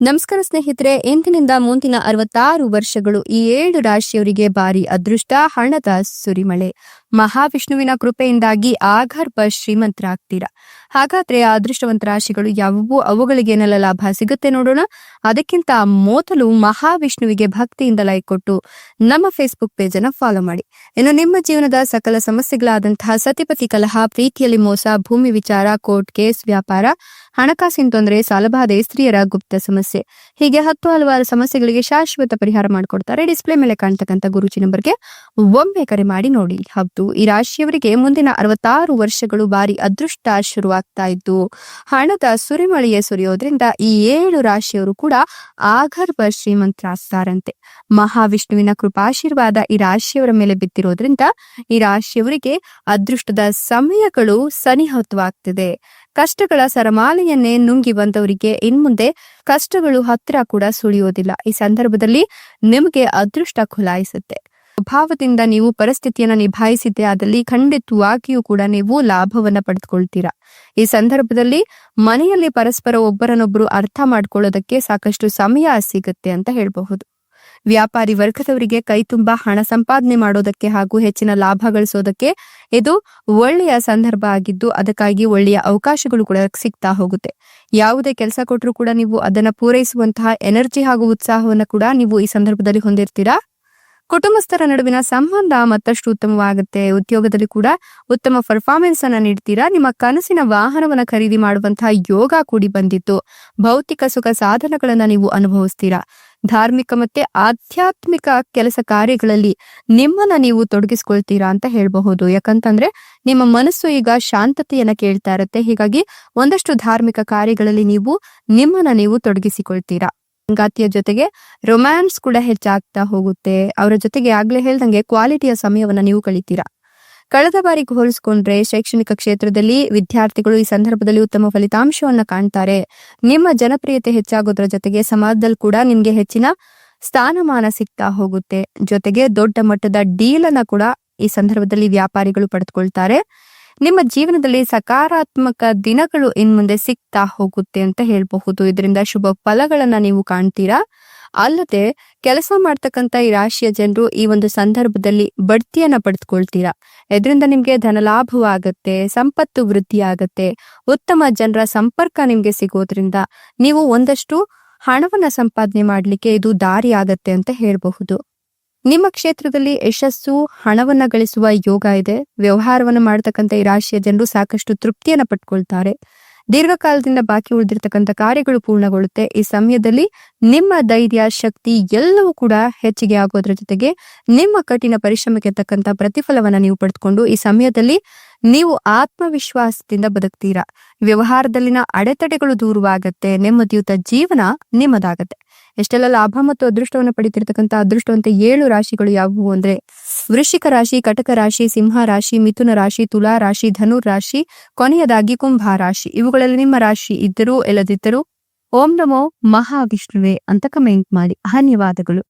ನಮಸ್ಕಾರ ಸ್ನೇಹಿತರೆ ಎಂದಿನಿಂದ ಮುಂದಿನ ಅರವತ್ತಾರು ವರ್ಷಗಳು ಈ ಏಳು ರಾಶಿಯವರಿಗೆ ಭಾರಿ ಅದೃಷ್ಟ ಹಣದ ಸುರಿಮಳೆ. ಮಹಾವಿಷ್ಣುವಿನ ಕೃಪೆಯಿಂದಾಗಿ ಆಗರ್ಭ ಶ್ರೀಮಂತರಾಗ್ತೀರಾ? ಹಾಗಾದ್ರೆ ಅದೃಷ್ಟವಂತ ರಾಶಿಗಳು ಯಾವುವು? ಅವುಗಳಿಗೆ ಏನೆಲ್ಲ ಲಾಭ ಸಿಗುತ್ತೆ ನೋಡೋಣ. ಅದಕ್ಕಿಂತ ಮೊದಲು ಮಹಾವಿಷ್ಣುವಿಗೆ ಭಕ್ತಿಯಿಂದ ಲೈಕ್ ಕೊಟ್ಟು ನಮ್ಮ ಫೇಸ್ಬುಕ್ ಪೇಜ್ ಅನ್ನ ಫಾಲೋ ಮಾಡಿ. ಇನ್ನು ನಿಮ್ಮ ಜೀವನದ ಸಕಲ ಸಮಸ್ಯೆಗಳಾದಂತಹ ಸತಿಪತಿ ಕಲಹ, ಪ್ರೀತಿಯಲ್ಲಿ ಮೋಸ, ಭೂಮಿ ವಿಚಾರ, ಕೋರ್ಟ್ ಕೇಸ್, ವ್ಯಾಪಾರ, ಹಣಕಾಸಿನ ತೊಂದರೆ, ಸಾಲಬಾಧೆ, ಸ್ತ್ರೀಯರ ಗುಪ್ತ ಸಮಸ್ಯೆ, ಹೀಗೆ ಹತ್ತು ಹಲವಾರು ಸಮಸ್ಯೆಗಳಿಗೆ ಶಾಶ್ವತ ಪರಿಹಾರ ಮಾಡಿಕೊಡ್ತಾರೆ. ಡಿಸ್ಪ್ಲೇ ಮೇಲೆ ಕಾಣ್ತಕ್ಕಂಥ ಗುರುಜಿ ನಂಬರ್ಗೆ ಒಮ್ಮೆ ಕರೆ ಮಾಡಿ ನೋಡಿ. ಹೌದು ಈ ರಾಶಿಯವರಿಗೆ ಮುಂದಿನ ಅರವತ್ತಾರು ವರ್ಷಗಳು ಬಾರಿ ಅದೃಷ್ಟ ಶುರುವಾಗ್ತಾ ಇದ್ದು, ಹಣದ ಸುರಿಮಳೆಯೇ ಸುರಿಯೋದ್ರಿಂದ ಈ ಏಳು ರಾಶಿಯವರು ಕೂಡ ಆಗರ್ಭ ಶ್ರೀಮಂತರಾಗ್ತಾರಂತೆ. ಮಹಾವಿಷ್ಣುವಿನ ಕೃಪಾಶೀರ್ವಾದ ಈ ರಾಶಿಯವರ ಮೇಲೆ ಬಿದ್ದಿರೋದ್ರಿಂದ ಈ ರಾಶಿಯವರಿಗೆ ಅದೃಷ್ಟದ ಸಮಯಗಳು ಸನಿಹತವಾಗ್ತಿದೆ. ಕಷ್ಟಗಳ ಸರಮಾಲೆಯನ್ನೇ ನುಂಗಿ ಬಂದವರಿಗೆ ಇನ್ಮುಂದೆ ಕಷ್ಟಗಳು ಹತ್ತಿರ ಕೂಡ ಸುಳಿಯೋದಿಲ್ಲ. ಈ ಸಂದರ್ಭದಲ್ಲಿ ನಿಮಗೆ ಅದೃಷ್ಟ ಖುಲಾಯಿಸುತ್ತೆ. ಸ್ವಭಾವದಿಂದ ನೀವು ಪರಿಸ್ಥಿತಿಯನ್ನ ನಿಭಾಯಿಸಿದ್ದೆ ಆದಲ್ಲಿ ಖಂಡಿತವಾಗಿಯೂ ಕೂಡ ನೀವು ಲಾಭವನ್ನ ಪಡೆದುಕೊಳ್ತೀರಾ. ಈ ಸಂದರ್ಭದಲ್ಲಿ ಮನೆಯಲ್ಲಿ ಪರಸ್ಪರ ಒಬ್ಬರನ್ನೊಬ್ಬರು ಅರ್ಥ ಮಾಡಿಕೊಳ್ಳೋದಕ್ಕೆ ಸಾಕಷ್ಟು ಸಮಯ ಸಿಗುತ್ತೆ ಅಂತ ಹೇಳಬಹುದು. ವ್ಯಾಪಾರಿ ವರ್ಗದವರಿಗೆ ಕೈ ತುಂಬಾ ಹಣ ಸಂಪಾದನೆ ಮಾಡೋದಕ್ಕೆ ಹಾಗೂ ಹೆಚ್ಚಿನ ಲಾಭ ಗಳಿಸೋದಕ್ಕೆ ಇದು ಒಳ್ಳೆಯ ಸಂದರ್ಭ ಆಗಿದ್ದು, ಅದಕ್ಕಾಗಿ ಒಳ್ಳೆಯ ಅವಕಾಶಗಳು ಕೂಡ ಸಿಗ್ತಾ ಹೋಗುತ್ತೆ. ಯಾವುದೇ ಕೆಲಸ ಕೊಟ್ಟರು ಕೂಡ ನೀವು ಅದನ್ನ ಪೂರೈಸುವಂತಹ ಎನರ್ಜಿ ಹಾಗೂ ಉತ್ಸಾಹವನ್ನ ಕೂಡ ನೀವು ಈ ಸಂದರ್ಭದಲ್ಲಿ ಹೊಂದಿರ್ತೀರಾ? ಕುಟುಂಬಸ್ಥರ ನಡುವಿನ ಸಂಬಂಧ ಮತ್ತಷ್ಟು ಉತ್ತಮವಾಗುತ್ತೆ. ಉದ್ಯೋಗದಲ್ಲಿ ಕೂಡ ಉತ್ತಮ ಪರ್ಫಾರ್ಮೆನ್ಸ್ ಅನ್ನ ನೀಡ್ತೀರಾ? ನಿಮ್ಮ ಕನಸಿನ ವಾಹನವನ್ನ ಖರೀದಿ ಮಾಡುವಂತಹ ಯೋಗ ಕೂಡಿ ಬಂದಿತ್ತು. ಭೌತಿಕ ಸುಖ ಸಾಧನಗಳನ್ನ ನೀವು ಅನುಭವಿಸ್ತೀರಾ? ಧಾರ್ಮಿಕ ಮತ್ತೆ ಆಧ್ಯಾತ್ಮಿಕ ಕೆಲಸ ಕಾರ್ಯಗಳಲ್ಲಿ ನಿಮ್ಮನ್ನ ನೀವು ತೊಡಗಿಸ್ಕೊಳ್ತೀರಾ ಅಂತ ಹೇಳಬಹುದು. ಯಾಕಂತಂದ್ರೆ ನಿಮ್ಮ ಮನಸ್ಸು ಈಗ ಶಾಂತತೆಯನ್ನ ಕೇಳ್ತಾ ಇರುತ್ತೆ. ಹೀಗಾಗಿ ಒಂದಷ್ಟು ಧಾರ್ಮಿಕ ಕಾರ್ಯಗಳಲ್ಲಿ ನೀವು ನಿಮ್ಮನ್ನ ನೀವು ತೊಡಗಿಸಿಕೊಳ್ತೀರಾ? ಸಂಗಾತಿಯ ಜೊತೆಗೆ ರೊಮ್ಯಾನ್ಸ್ ಕೂಡ ಹೆಚ್ಚಾಗ್ತಾ ಹೋಗುತ್ತೆ. ಅವರ ಜೊತೆಗೆ ಆಗ್ಲೇ ಹೇಳ್ದಂಗೆ ಕ್ವಾಲಿಟಿಯ ಸಮಯವನ್ನ ನೀವು ಕಳಿತೀರಾ? ಕಳೆದ ಬಾರಿಗೆ ಹೋಲಿಸ್ಕೊಂಡ್ರೆ ಶೈಕ್ಷಣಿಕ ಕ್ಷೇತ್ರದಲ್ಲಿ ವಿದ್ಯಾರ್ಥಿಗಳು ಈ ಸಂದರ್ಭದಲ್ಲಿ ಉತ್ತಮ ಫಲಿತಾಂಶವನ್ನ ಕಾಣ್ತಾರೆ. ನಿಮ್ಮ ಜನಪ್ರಿಯತೆ ಹೆಚ್ಚಾಗೋದ್ರ ಜೊತೆಗೆ ಸಮಾಜದಲ್ಲಿ ಕೂಡ ನಿಮ್ಗೆ ಹೆಚ್ಚಿನ ಸ್ಥಾನಮಾನ ಸಿಗ್ತಾ ಹೋಗುತ್ತೆ. ಜೊತೆಗೆ ದೊಡ್ಡ ಮಟ್ಟದ ಡೀಲ್ ಅನ್ನ ಕೂಡ ಈ ಸಂದರ್ಭದಲ್ಲಿ ವ್ಯಾಪಾರಿಗಳು ಪಡೆದುಕೊಳ್ತಾರೆ. ನಿಮ್ಮ ಜೀವನದಲ್ಲಿ ಸಕಾರಾತ್ಮಕ ದಿನಗಳು ಇನ್ ಮುಂದೆ ಸಿಗ್ತಾ ಹೋಗುತ್ತೆ ಅಂತ ಹೇಳಬಹುದು. ಇದರಿಂದ ಶುಭ ಫಲಗಳನ್ನ ನೀವು ಕಾಣ್ತೀರಾ? ಅಲ್ಲದೆ ಕೆಲಸ ಮಾಡ್ತಕ್ಕಂತ ಈ ರಾಶಿಯ ಜನರು ಈ ಒಂದು ಸಂದರ್ಭದಲ್ಲಿ ಬಡ್ತಿಯನ್ನ ಪಡೆದುಕೊಳ್ತೀರಾ ಇದರಿಂದ ನಿಮ್ಗೆ ಧನಲಾಭವಾಗತ್ತೆ, ಸಂಪತ್ತು ವೃದ್ಧಿ ಆಗತ್ತೆ ಉತ್ತಮ ಜನರ ಸಂಪರ್ಕ ನಿಮ್ಗೆ ಸಿಗೋದ್ರಿಂದ ನೀವು ಒಂದಷ್ಟು ಹಣವನ್ನ ಸಂಪಾದನೆ ಮಾಡ್ಲಿಕ್ಕೆ ಇದು ದಾರಿ ಆಗತ್ತೆ ಅಂತ ಹೇಳಬಹುದು. ನಿಮ್ಮ ಕ್ಷೇತ್ರದಲ್ಲಿ ಯಶಸ್ಸು, ಹಣವನ್ನ ಗಳಿಸುವ ಯೋಗ ಇದೆ. ವ್ಯವಹಾರವನ್ನು ಮಾಡತಕ್ಕಂಥ ಈ ರಾಶಿಯ ಜನರು ಸಾಕಷ್ಟು ತೃಪ್ತಿಯನ್ನ ಪಟ್ಕೊಳ್ತಾರೆ. ದೀರ್ಘಕಾಲದಿಂದ ಬಾಕಿ ಉಳಿದಿರ್ತಕ್ಕಂಥ ಕಾರ್ಯಗಳು ಪೂರ್ಣಗೊಳ್ಳುತ್ತೆ. ಈ ಸಮಯದಲ್ಲಿ ನಿಮ್ಮ ಧೈರ್ಯ, ಶಕ್ತಿ ಎಲ್ಲವೂ ಕೂಡ ಹೆಚ್ಚಿಗೆ ಆಗೋದ್ರ ಜೊತೆಗೆ ನಿಮ್ಮ ಕಠಿಣ ಪರಿಶ್ರಮಕ್ಕೆ ತಕ್ಕಂತ ಪ್ರತಿಫಲವನ್ನ ನೀವು ಪಡೆದುಕೊಂಡು ಈ ಸಮಯದಲ್ಲಿ ನೀವು ಆತ್ಮವಿಶ್ವಾಸದಿಂದ ಬದುಕ್ತೀರಾ. ವ್ಯವಹಾರದಲ್ಲಿನ ಅಡೆತಡೆಗಳು ದೂರವಾಗತ್ತೆ. ನೆಮ್ಮದಿಯುತ ಜೀವನ ನಿಮ್ಮದಾಗತ್ತೆ. ಎಷ್ಟೆಲ್ಲ ಲಾಭ ಮತ್ತು ಅದೃಷ್ಟವನ್ನು ಪಡಿತಿರ್ತಕ್ಕಂಥ ಅದೃಷ್ಟವಂತ ಏಳು ರಾಶಿಗಳು ಯಾವುವು ಅಂದ್ರೆ ವೃಶ್ಚಿಕ ರಾಶಿ, ಕಟಕ ರಾಶಿ, ಸಿಂಹ ರಾಶಿ, ಮಿಥುನ ರಾಶಿ, ತುಲಾ ರಾಶಿ ಧನು ರಾಶಿ, ಕೊನೆಯದಾಗಿ ಕುಂಭ ರಾಶಿ. ಇವುಗಳಲ್ಲಿ ನಿಮ್ಮ ರಾಶಿ ಇದ್ದರೂ ಇಲ್ಲದಿದ್ದರೂ ಓಂ ನಮೋ ಮಹಾವಿಷ್ಣುವೆ ಅಂತ ಕಮೆಂಟ್ ಮಾಡಿ. ಧನ್ಯವಾದಗಳು.